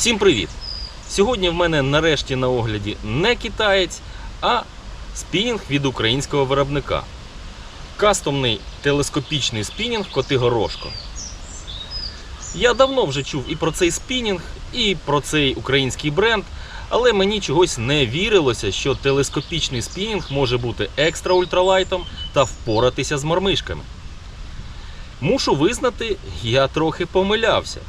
Всім привіт! Сьогодні в мене нарешті на огляді не китаєць, а спінінг від українського виробника. Кастомний телескопічний спінінг Котигорошко. Я давно вже чув і про цей спінінг, і про цей український бренд, але мені чогось не вірилося, що телескопічний спінінг може бути екстра ультралайтом та впоратися з мормишками. Мушу визнати, я трохи помилявся.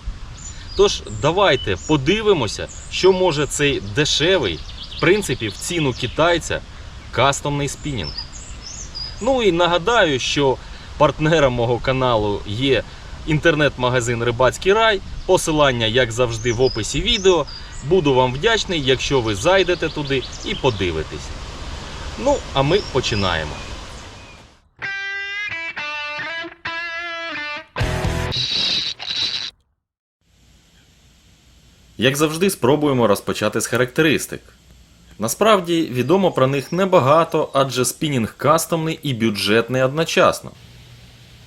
Тож давайте подивимося, що може цей дешевий, в принципі, в ціну китайця, кастомний спінінг. Ну і нагадаю, що партнером мого каналу є інтернет-магазин Рибацький рай. Посилання, як завжди, в описі відео. Буду вам вдячний, якщо ви зайдете туди і подивитесь. Ну, а ми починаємо. Як завжди, спробуємо розпочати з характеристик. Насправді відомо про них небагато, адже спінінг кастомний і бюджетний одночасно.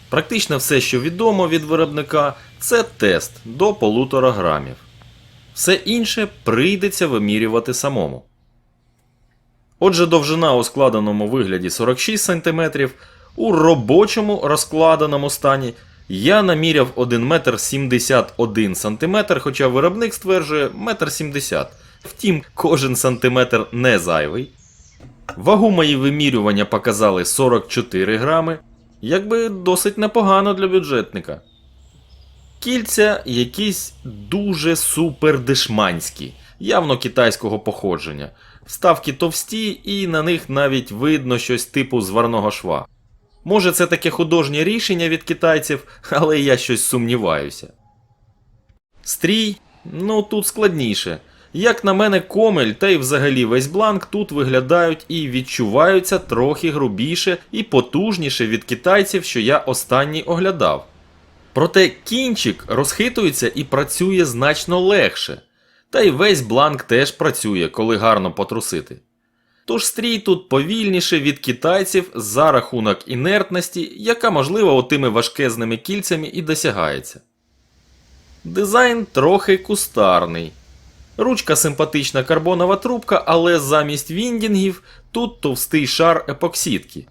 Практично все, що відомо від виробника, це тест до 1,5 грамів. Все інше прийдеться вимірювати самому. Отже, довжина у складеному вигляді 46 см, у робочому розкладеному стані я наміряв 1 метр 71 см, хоча виробник стверджує 1,70 м. Втім, кожен сантиметр не зайвий. Вагу мої вимірювання показали 44 грами, якби досить непогано для бюджетника. Кільця якісь дуже супер дешманські, явно китайського походження. Вставки товсті, і на них навіть видно щось типу зварного шва. Може, це таке художнє рішення від китайців, але я щось сумніваюся. Стрій, ну тут складніше. Як на мене, комель та й взагалі весь бланк тут виглядають і відчуваються трохи грубіше і потужніше від китайців, що я останній оглядав. Проте кінчик розхитується і працює значно легше. Та й весь бланк теж працює, коли гарно потрусити. Тож стрій тут повільніше від китайців за рахунок інертності, яка можливо отими важкезними кільцями і досягається. Дизайн трохи кустарний. Ручка симпатична карбонова трубка, але замість віндінгів тут товстий шар епоксидки.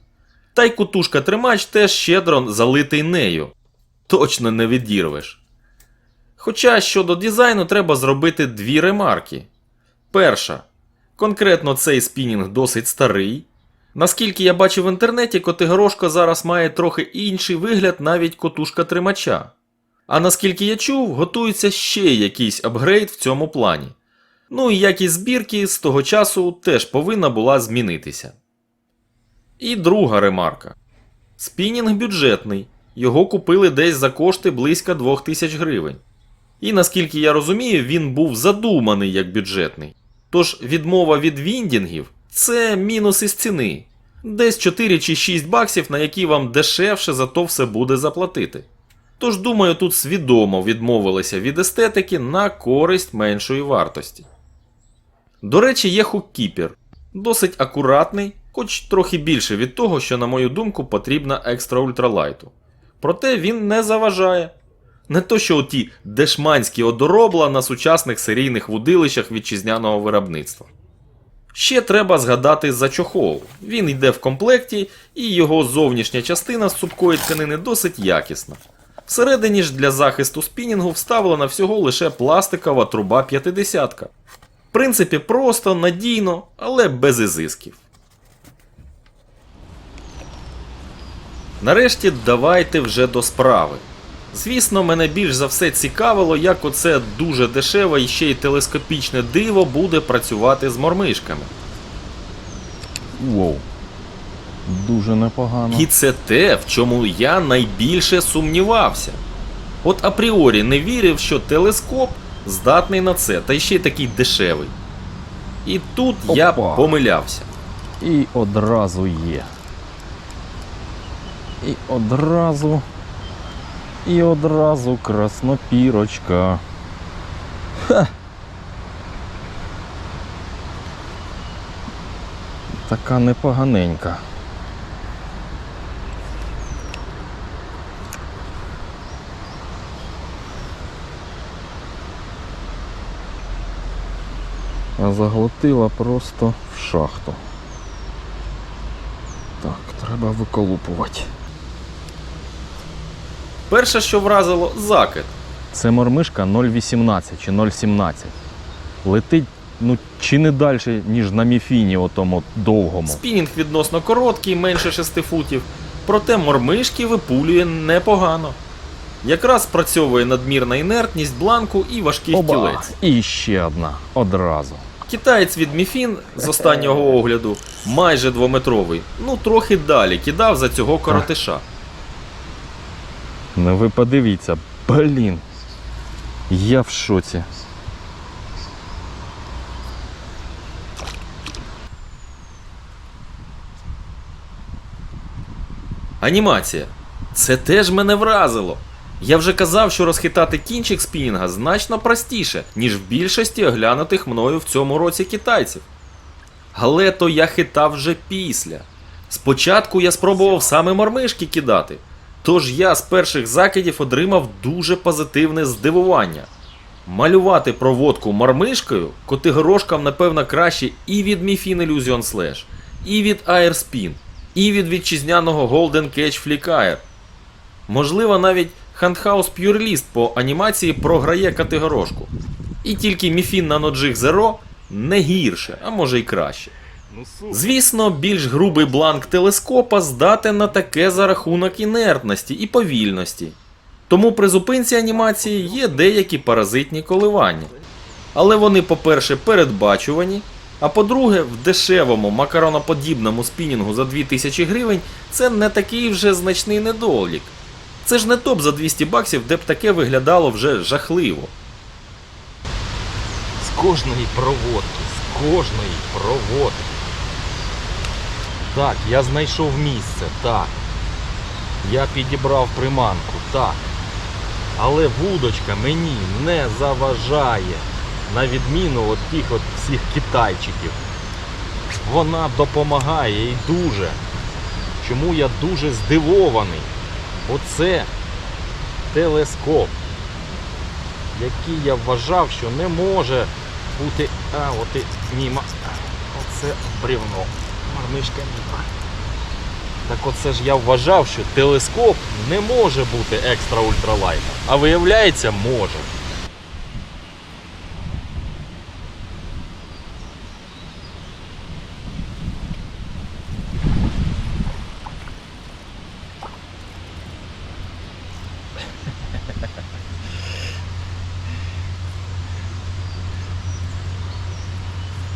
Та й кутушка тримач теж щедро залитий нею. Точно не відірвеш. Хоча щодо дизайну треба зробити дві ремарки. Перша. Конкретно цей спінінг досить старий. Наскільки я бачив в інтернеті, Котигорошко зараз має трохи інший вигляд навіть котушка тримача. А наскільки я чув, готується ще якийсь апгрейд в цьому плані. Ну і якість збірки з того часу теж повинна була змінитися. І друга ремарка. Спінінг бюджетний, його купили десь за кошти близько 2000 гривень. І наскільки я розумію, він був задуманий як бюджетний. Тож відмова від віндінгів це мінус із ціни. Десь 4 чи 6 баксів, на які вам дешевше за то все буде заплатити. Тож, думаю, тут свідомо відмовилися від естетики на користь меншої вартості. До речі, є хуккіпер. Досить акуратний, хоч трохи більше від того, що, на мою думку, потрібна екстра ультралайту. Проте він не заважає. Не то, що оті дешманські одоробла на сучасних серійних вудилищах вітчизняного виробництва. Ще треба згадати за чохол. Він йде в комплекті, і його зовнішня частина з цупкої тканини досить якісна. Всередині ж для захисту спінінгу вставлена всього лише пластикова труба 50. В принципі, просто, надійно, але без ізисків. Нарешті давайте вже до справи. Звісно, мене більш за все цікавило, як оце дуже дешеве і ще й телескопічне диво буде працювати з мормишками. Воу. Дуже непогано. І це те, в чому я найбільше сумнівався. От апріорі не вірив, що телескоп здатний на це, та ще й такий дешевий. І тут я помилявся. І одразу є. І одразу. І одразу краснопірочка. Ха. Така непоганенька. а заглотила просто в шахту. Так, треба виколупувати. Перше, що вразило, закид. Це мормишка 0,18 чи 0,17. Летить, ну, чи не далі, ніж на міфіні отому довгому. Спінінг відносно короткий, менше 6 футів, проте мормишки випулює непогано. Якраз спрацьовує надмірна інертність бланку і важких Оба! кілець. І ще одна одразу. Китаєць від Міфін з останнього огляду майже двометровий, ну трохи далі кидав за цього коротиша. Ну ви подивіться, блін. Я в шоці. Анімація. Це теж мене вразило. Я вже казав, що розхитати кінчик спінінга значно простіше, ніж в більшості оглянутих мною в цьому році китайців. Але то я хитав вже після. Спочатку я спробував саме мормишки кидати. Тож я з перших закидів отримав дуже позитивне здивування. Малювати проводку мормишкою котигорошкам, напевно, краще і від Mifin Illusion Slash, і від Airspin, і від вітчизняного Golden Catch Flickr. Можливо, навіть Handhouse Purelist по анімації програє категорошку. І тільки Mifin NanoJig Zero не гірше, а може й краще. Звісно, більш грубий бланк телескопа здатен на таке за рахунок інертності і повільності. Тому при зупинці анімації є деякі паразитні коливання. Але вони, по-перше, передбачувані, а по-друге, в дешевому макароноподібному спінінгу за 2000 гривень це не такий вже значний недолік. Це ж не топ за 200 баксів, де б таке виглядало вже жахливо. З кожної проводки, з кожної проводки. Так, я знайшов місце, так. Я підібрав приманку, так. Але вудочка мені не заважає. На відміну от тих от всіх китайчиків. Вона допомагає і дуже. Чому я дуже здивований? Оце телескоп який я вважав, що не може бути. А, от і міма. Оце бревно. Марнишка міма. Так оце ж я вважав, що телескоп не може бути екстра ультралайтом. А виявляється, може.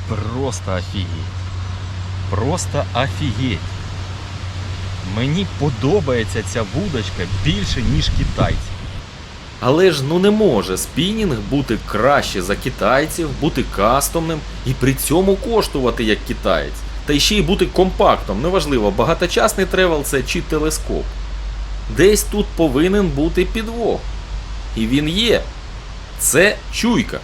Просто офігеть. Просто офігеть. Мені подобається ця вудочка більше, ніж китайці. Але ж ну не може спінінг бути краще за китайців, бути кастомним і при цьому коштувати як китаєць. Та ще й бути компактом, неважливо, багаточасний тревел це чи телескоп. Десь тут повинен бути підвох. І він є. Це чуйка.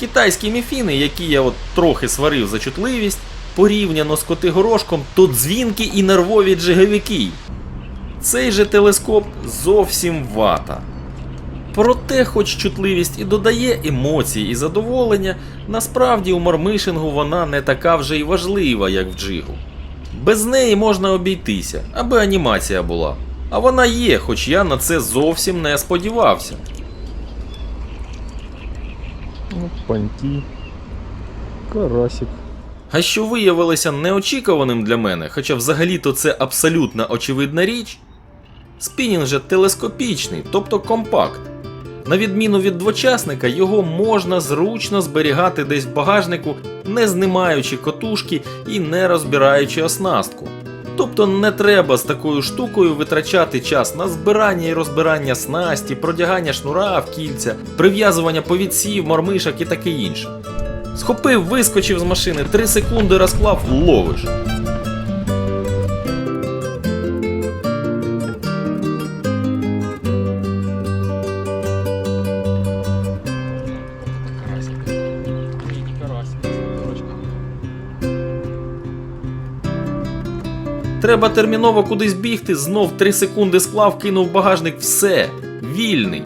Китайські міфіни, які я от трохи сварив за чутливість, порівняно з котигорошком, то дзвінки і нервові джиговики. Цей же телескоп зовсім вата. Проте, хоч чутливість і додає емоцій і задоволення, насправді у мармишингу вона не така вже й важлива, як в джигу. Без неї можна обійтися, аби анімація була. А вона є, хоч я на це зовсім не сподівався. Ну, панті. Карасик. А що виявилося неочікуваним для мене, хоча взагалі-то це абсолютно очевидна річ, спінінг же телескопічний, тобто компакт. На відміну від двочасника, його можна зручно зберігати десь в багажнику, не знімаючи котушки і не розбираючи оснастку. Тобто не треба з такою штукою витрачати час на збирання і розбирання снасті, продягання шнура в кільця, прив'язування повідців, мормишок і таке інше. Схопив, вискочив з машини, 3 секунди розклав, ловиш. Треба терміново кудись бігти, знов 3 секунди склав, кинув багажник, все, вільний.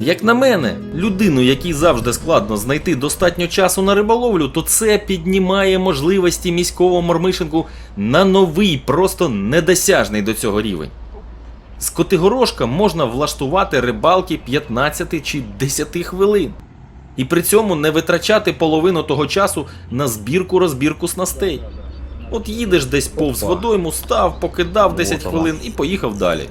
Як на мене, людину, якій завжди складно знайти достатньо часу на риболовлю, то це піднімає можливості міського мормишинку на новий, просто недосяжний до цього рівень. З Котигорошка можна влаштувати рибалки 15 чи 10 хвилин. І при цьому не витрачати половину того часу на збірку розбірку снастей. От їдеш десь повз водойму, став, покидав 10 хвилин і поїхав далі.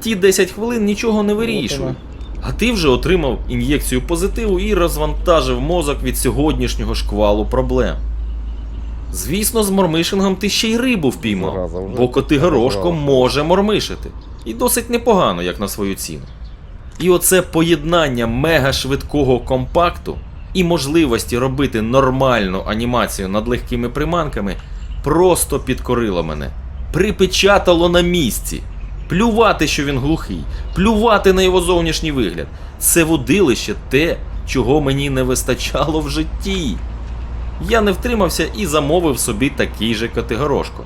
Ті 10 хвилин нічого не вирішують. А ти вже отримав ін'єкцію позитиву і розвантажив мозок від сьогоднішнього шквалу проблем. Звісно, з мормишингом ти ще й рибу впіймав, бо котигорошко може мормишити. І досить непогано, як на свою ціну. І оце поєднання мега швидкого компакту і можливості робити нормальну анімацію над легкими приманками просто підкорило мене. Припечатало на місці. Плювати, що він глухий, плювати на його зовнішній вигляд. Це водилище те, чого мені не вистачало в житті. Я не втримався і замовив собі такий же категорошко.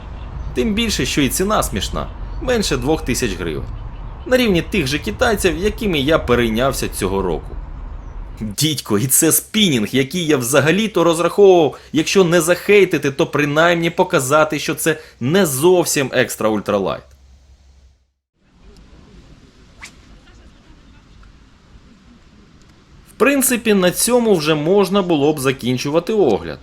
Тим більше, що і ціна смішна менше 2000 гривень. На рівні тих же китайців, якими я перейнявся цього року. Дідько, і це спінінг, який я взагалі-то розраховував, якщо не захейтити, то принаймні показати, що це не зовсім екстра ультралайт. Принципі, на цьому вже можна було б закінчувати огляд.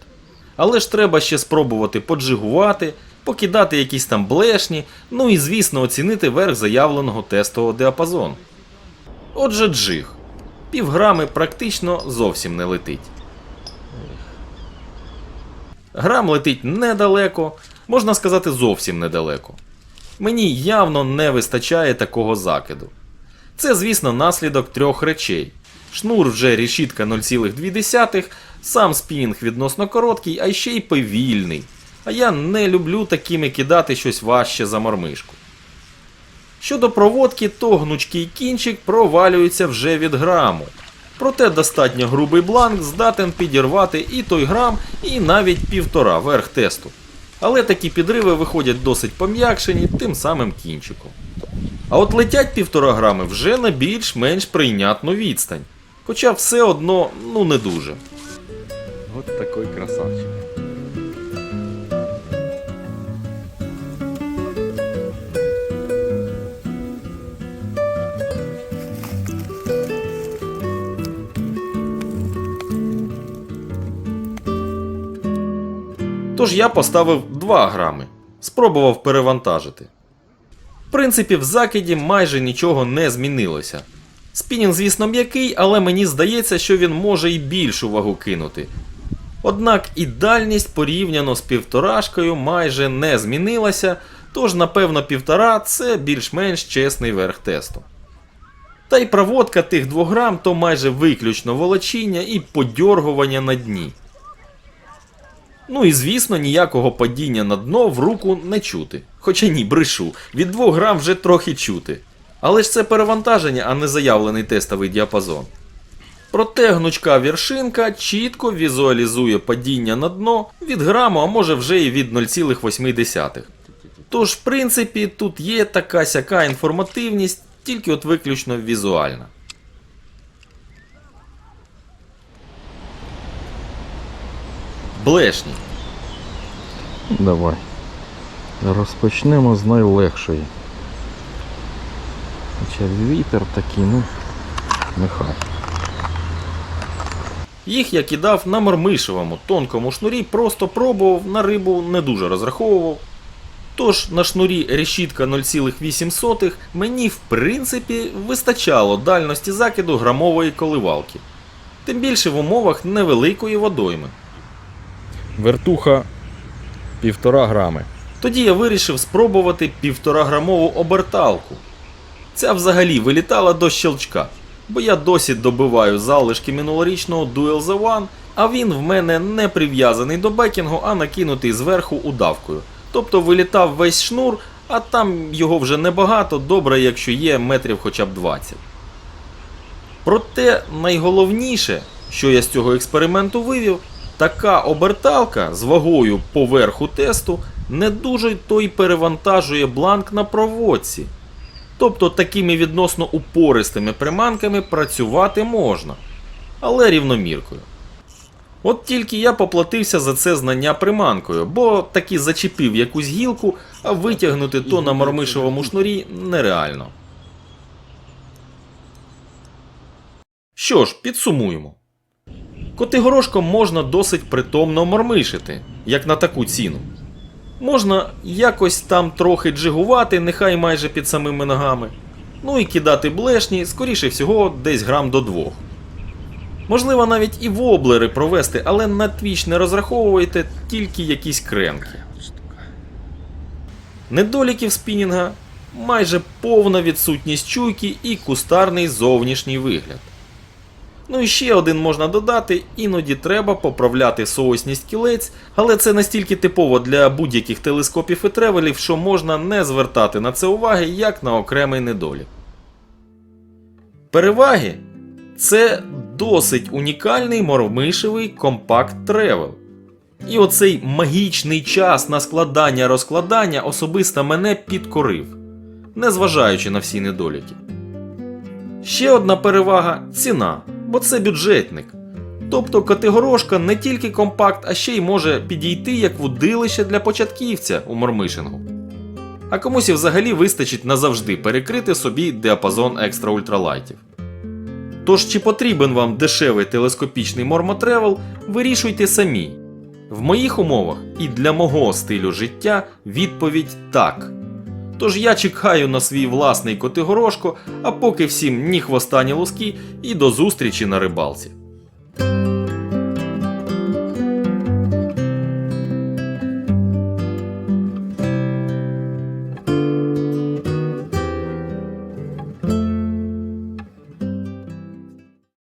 Але ж треба ще спробувати поджигувати, покидати якісь там блешні, ну і звісно оцінити верх заявленого тестового діапазону. Отже, джиг. Півграми практично зовсім не летить. Грам летить недалеко, можна сказати, зовсім недалеко. Мені явно не вистачає такого закиду. Це, звісно, наслідок трьох речей. Шнур вже рішітка 0,2, сам спінінг відносно короткий, а ще й повільний. А я не люблю такими кидати щось важче за мормишку. Щодо проводки, то гнучкий кінчик провалюється вже від граму. Проте достатньо грубий бланк здатен підірвати і той грам, і навіть півтора верх тесту. Але такі підриви виходять досить пом'якшені тим самим кінчиком. А от летять півтора грами вже на більш-менш прийнятну відстань. Хоча все одно, ну не дуже. От такий красавчик. Тож я поставив 2 грами, спробував перевантажити. В принципі, в закиді майже нічого не змінилося. Спінінг, звісно, м'який, але мені здається, що він може і більшу вагу кинути. Однак і дальність порівняно з півторашкою майже не змінилася, тож, напевно, півтора це більш-менш чесний верх тесту. Та й проводка тих 2 грам то майже виключно волочіння і подьоргування на дні. Ну і звісно, ніякого падіння на дно в руку не чути. Хоча ні, брешу, від 2 грам вже трохи чути. Але ж це перевантаження, а не заявлений тестовий діапазон. Проте гнучка віршинка чітко візуалізує падіння на дно від граму, а може вже і від 0,8. Тож, в принципі, тут є така сяка інформативність, тільки от виключно візуальна. Блешні. Давай. Розпочнемо з найлегшої. Хоча вітер такий, ну, нехай. Їх я кидав на мормишевому тонкому шнурі, просто пробував, на рибу не дуже розраховував. Тож на шнурі решітка 0,8 мені в принципі вистачало дальності закиду грамової коливалки. Тим більше в умовах невеликої водойми. Вертуха півтора грами. Тоді я вирішив спробувати півтораграмову оберталку. Ця взагалі вилітала до щелчка, бо я досі добиваю залишки минулорічного Duel The One, а він в мене не прив'язаний до бекінгу, а накинутий зверху удавкою. Тобто вилітав весь шнур, а там його вже небагато, добре, якщо є метрів хоча б 20. Проте найголовніше, що я з цього експерименту вивів, така оберталка з вагою по верху тесту не дуже то й перевантажує бланк на проводці. Тобто такими відносно упористими приманками працювати можна, але рівноміркою. От тільки я поплатився за це знання приманкою, бо таки зачепив якусь гілку, а витягнути то на мормишевому шнурі нереально. Що ж, підсумуємо. Котигорошком можна досить притомно мормишити, як на таку ціну. Можна якось там трохи джигувати, нехай майже під самими ногами. Ну і кидати блешні, скоріше всього, десь грам до двох. Можливо, навіть і воблери провести, але на твіч не розраховуйте тільки якісь кренки. Недоліків спінінга майже повна відсутність чуйки і кустарний зовнішній вигляд. Ну і ще один можна додати, іноді треба поправляти соосність кілець, але це настільки типово для будь-яких телескопів і тревелів, що можна не звертати на це уваги як на окремий недолік. Переваги це досить унікальний мормишевий компакт тревел. І оцей магічний час на складання розкладання особисто мене підкорив, незважаючи на всі недоліки. Ще одна перевага ціна, бо це бюджетник. Тобто категорошка не тільки компакт, а ще й може підійти як вудилище для початківця у мормишингу. А комусь і взагалі вистачить назавжди перекрити собі діапазон екстра ультралайтів. Тож, чи потрібен вам дешевий телескопічний мормотревел, вирішуйте самі. В моїх умовах і для мого стилю життя відповідь так. Тож я чекаю на свій власний котигорошко, а поки всім ні хвоста, ні луски і до зустрічі на рибалці.